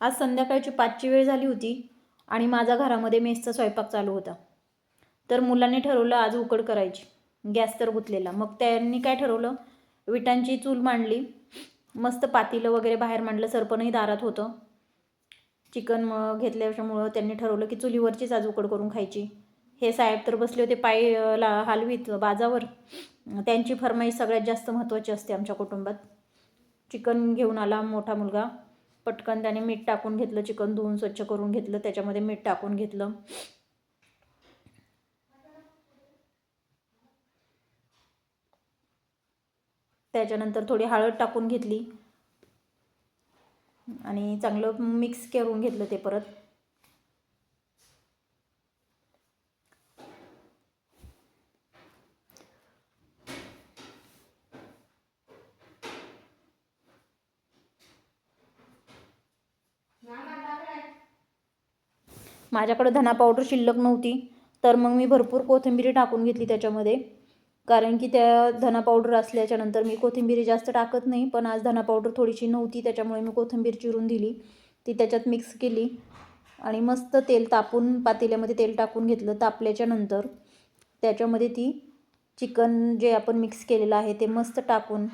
आज संध्याकाळची पाचची वेळ झाली होती आणि माझा घरामध्ये मेसचा स्वयंपाक चालू होता. तर मुलांनी ठरवलं आज उकड करायची. गॅस तर गुतलेला. मग त्यांनी काय ठरवलं? विटांची चूल मांडली. मस्त पातीलं वगैरे बाहेर मांडलं. सरपणही दारात होतं. चिकन मग घेतल्याच्यामुळं त्यांनी ठरवलं की चुलीवरचीच आज उकड करून खायची. हे साहेब तर बसले होते पाय ला हालवीत बाजावर. त्यांची फरमाईश सगळ्यात जास्त महत्त्वाची असते आमच्या कुटुंबात. चिकन घेऊन आला मोठा मुलगा. पटकन त्याने मीठ टाकून घेतलं चिकन धुवून स्वच्छ करून घेतलं त्याच्यामध्ये मीठ टाकून घेतलं. त्याच्यानंतर थोडी हळद टाकून घेतली. आणि चांगलं मिक्स करून घेतलं ते परत. माझ्याकडं धना पावडर शिल्लक नव्हती तर मग मी भरपूर कोथिंबिरी टाकून घेतली त्याच्यामध्ये. कारण की त्या धना पावडर असल्याच्यानंतर मी कोथिंबिरी जास्त टाकत नाही पण आज धना पावडर थोडीशी नव्हती त्याच्यामुळे मी कोथिंबीर चिरून दिली. ती त्याच्यात मिक्स केली आणि मस्त तेल तापून पातेल्यामध्ये तेल टाकून घेतलं तापल्याच्या नंतर. त्याच्यामध्ये ती चिकन जे आपण मिक्स केलेलं आहे ते मस्त टाकून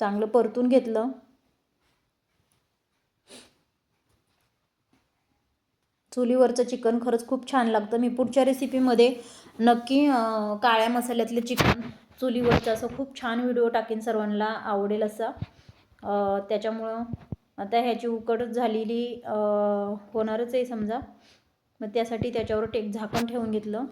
चांगलं परतून घेतलं. चुलीवरचं चिकन खरंच खूप छान लागतं. मी पुढच्या रेसिपीमध्ये नक्की काळ्या मसाल्यातले चिकन चुलीवरचं असं खूप छान व्हिडिओ टाकेन सर्वांना आवडेल असा. त्याच्यामुळं आता ह्याची उकड झालेली होणारच आहे समजा. मग त्यासाठी त्याच्यावर टेक झाकण ठेवून घेतलं.